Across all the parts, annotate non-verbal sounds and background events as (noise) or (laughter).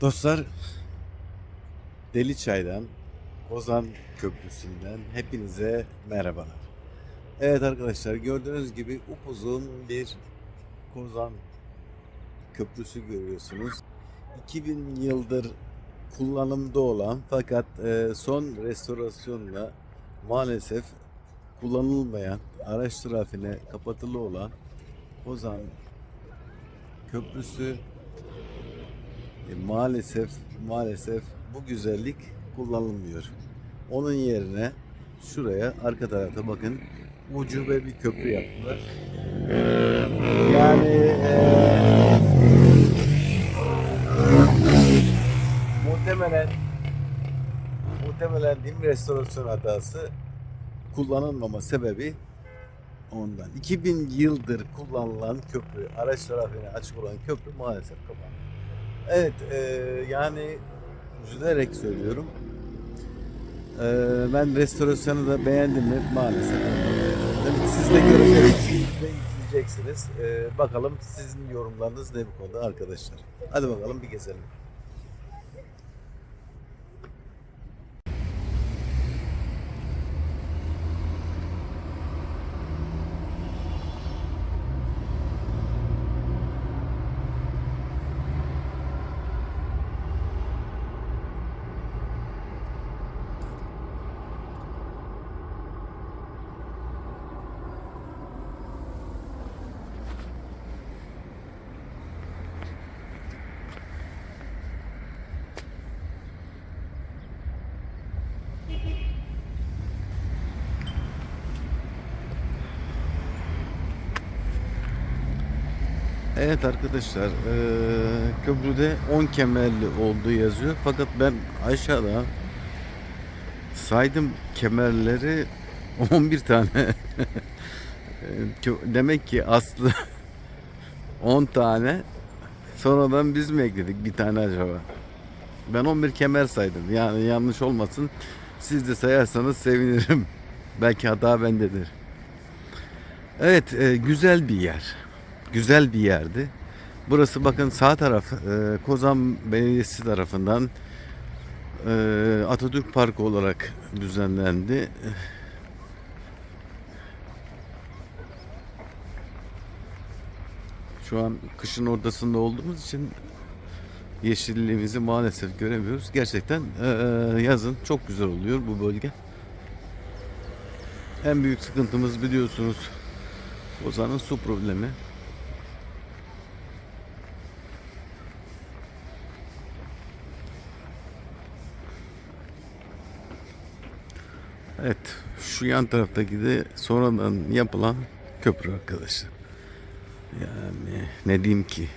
Dostlar, Deli Çay'dan, Kozan Köprüsü'nden hepinize merhabalar. Evet arkadaşlar gördüğünüz gibi upuzun bir Kozan Köprüsü görüyorsunuz. 2000 yıldır kullanımda olan fakat e, son restorasyonla maalesef kullanılmayan araç trafiğine kapatılı olan Kozan Köprüsü e, maalesef maalesef bu güzellik kullanılmıyor. Onun yerine şuraya arka tarafta bakın ucube bir köprü yaptılar. Yani e, muhtemelen muhtemelen mi restorasyon hatası kullanılmama sebebi ondan. 2000 yıldır kullanılan köprü, araç trafiğine açık olan köprü maalesef kapandı. Evet, e, yani üzülerek söylüyorum. E, ben restorasyonu da beğendim mi? Maalesef. Tabii siz de göreceksiniz ve izleyeceksiniz. E, bakalım sizin yorumlarınız ne bu konuda arkadaşlar. Hadi bakalım bir gezelim. Evet arkadaşlar, eee, köprüde 10 kemerli olduğu yazıyor. Fakat ben aşağıda saydım kemerleri 11 tane. (laughs) Demek ki aslı (laughs) 10 tane. Sonradan biz mi ekledik bir tane acaba? Ben 11 kemer saydım. Yani yanlış olmasın. Siz de sayarsanız sevinirim. (laughs) Belki hata bendedir. Evet, e, güzel bir yer. Güzel bir yerdi. Burası bakın sağ taraf e, Kozan Belediyesi tarafından e, Atatürk Parkı olarak düzenlendi. Şu an kışın ortasında olduğumuz için yeşilliğimizi maalesef göremiyoruz. Gerçekten e, yazın çok güzel oluyor bu bölge. En büyük sıkıntımız biliyorsunuz Kozan'ın su problemi. Evet, şu yan taraftaki de sonradan yapılan köprü arkadaşlar. Yani ne diyeyim ki?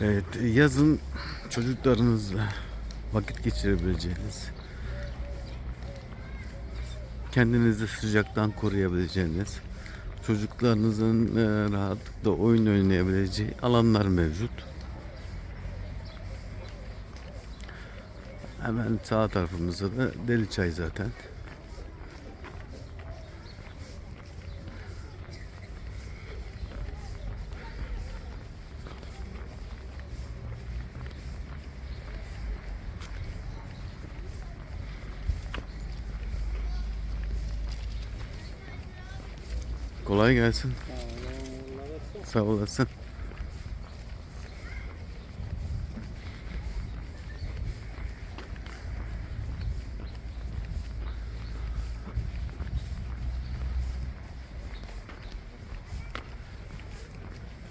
Evet, yazın çocuklarınızla vakit geçirebileceğiniz, kendinizi sıcaktan koruyabileceğiniz, çocuklarınızın e, rahatlıkla oyun oynayabileceği alanlar mevcut. Hemen sağ tarafımızda da Deli Çay zaten. Kolay gelsin. Sağ olasın.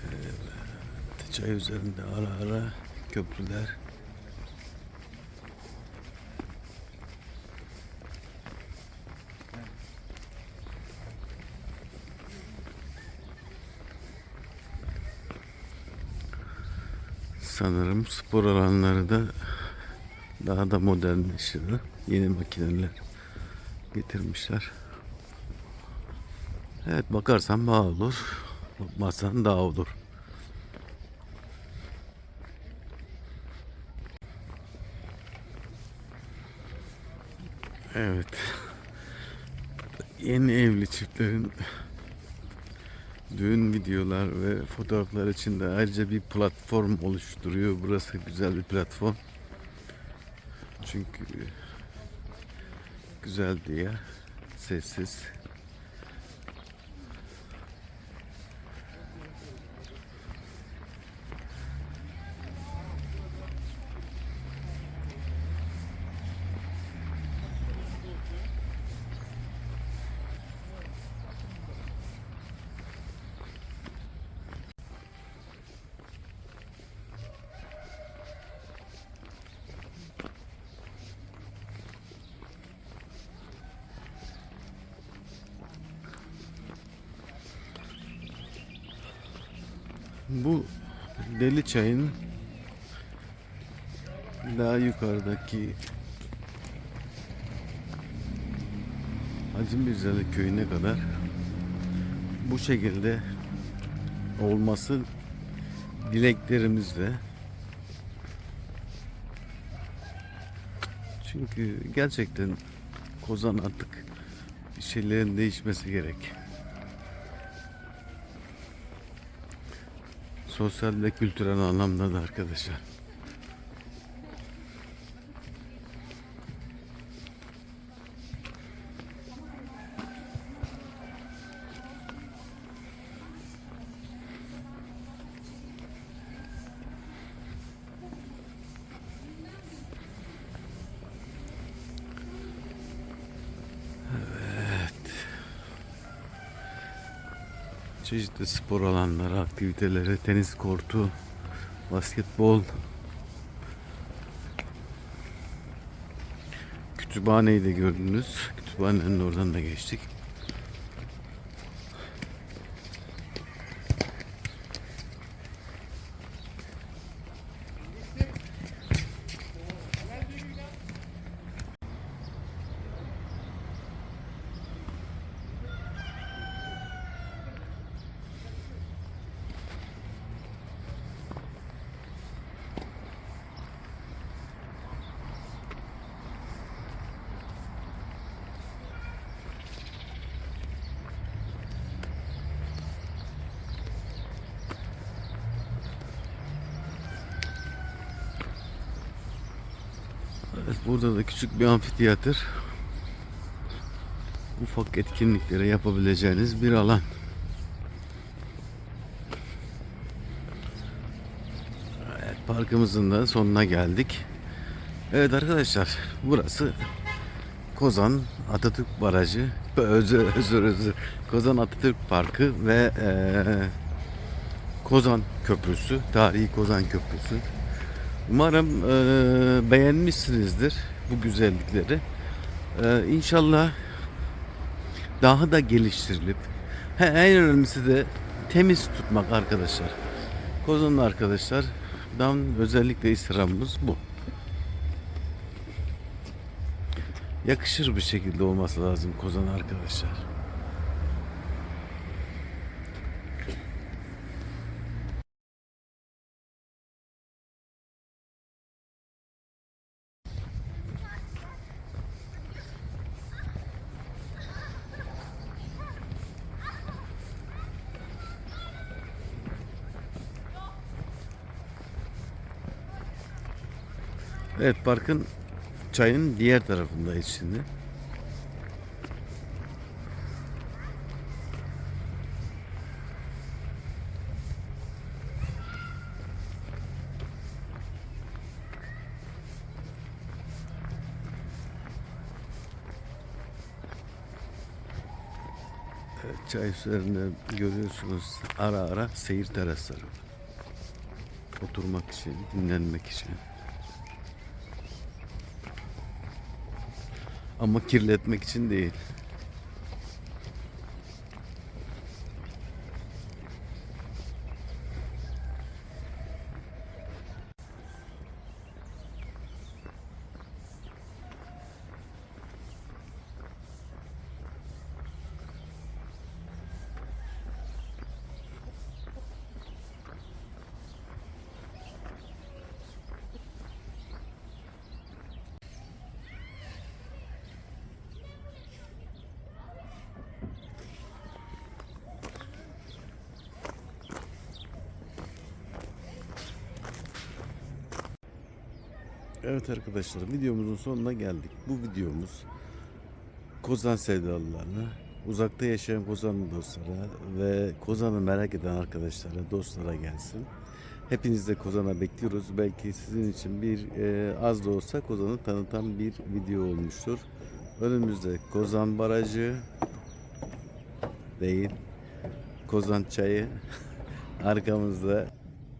Evet, Çay üzerinde ara ara köprüler. Sanırım spor alanları da daha da modernleşiyor. Yeni makineler getirmişler. Evet bakarsan bağ olur. Bakmazsan dağ olur. Evet. Yeni evli çiftlerin düğün videolar ve fotoğraflar için de ayrıca bir platform oluşturuyor. Burası güzel bir platform. Çünkü güzel diye sessiz. Bu Deli Çay'ın daha yukarıdaki Hacı Mirzalı köyüne kadar bu şekilde olması dileklerimizle çünkü gerçekten Kozan artık bir şeylerin değişmesi gerek. Sosyal ve kültürel anlamda da arkadaşlar. Çeşitli spor alanları, aktiviteleri, tenis kortu, basketbol, kütüphaneyi de gördünüz. Kütüphanenin oradan da geçtik. Evet, burada da küçük bir amfiteyatr. Ufak etkinlikleri yapabileceğiniz bir alan. Evet, parkımızın da sonuna geldik. Evet arkadaşlar, burası Kozan Atatürk Barajı. (laughs) Özür özür özür. Kozan Atatürk Parkı ve eee, Kozan Köprüsü, tarihi Kozan Köprüsü. Umarım eee, beğenmişsinizdir bu güzellikleri. Eee inşallah daha da geliştirilip he, en önemlisi de temiz tutmak arkadaşlar. Kozanlı arkadaşlar Dan özellikle istirhamımız bu. Yakışır bir şekilde olması lazım kozan arkadaşlar. Evet parkın çayın diğer tarafındayız şimdi. Evet, çay üzerinde görüyorsunuz ara ara seyir terasları. Oturmak için, dinlenmek için. Ama kirletmek için değil. Evet arkadaşlar videomuzun sonuna geldik. Bu videomuz Kozan sevdalılarına, uzakta yaşayan Kozan dostlara ve Kozan'ı merak eden arkadaşlara, dostlara gelsin. Hepiniz de Kozan'a bekliyoruz. Belki sizin için bir e, az da olsa Kozan'ı tanıtan bir video olmuştur. Önümüzde Kozan Barajı değil, Kozan Çayı. (laughs) Arkamızda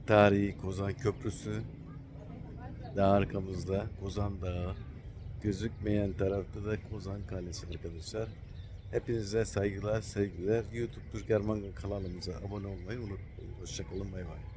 tarihi Kozan Köprüsü. Daha arkamızda Kozan Dağı. Gözükmeyen tarafta da Kozan Kalesi arkadaşlar. Hepinize saygılar, sevgiler. YouTube Türk Erman kanalımıza abone olmayı unutmayın. Hoşçakalın, bay bay.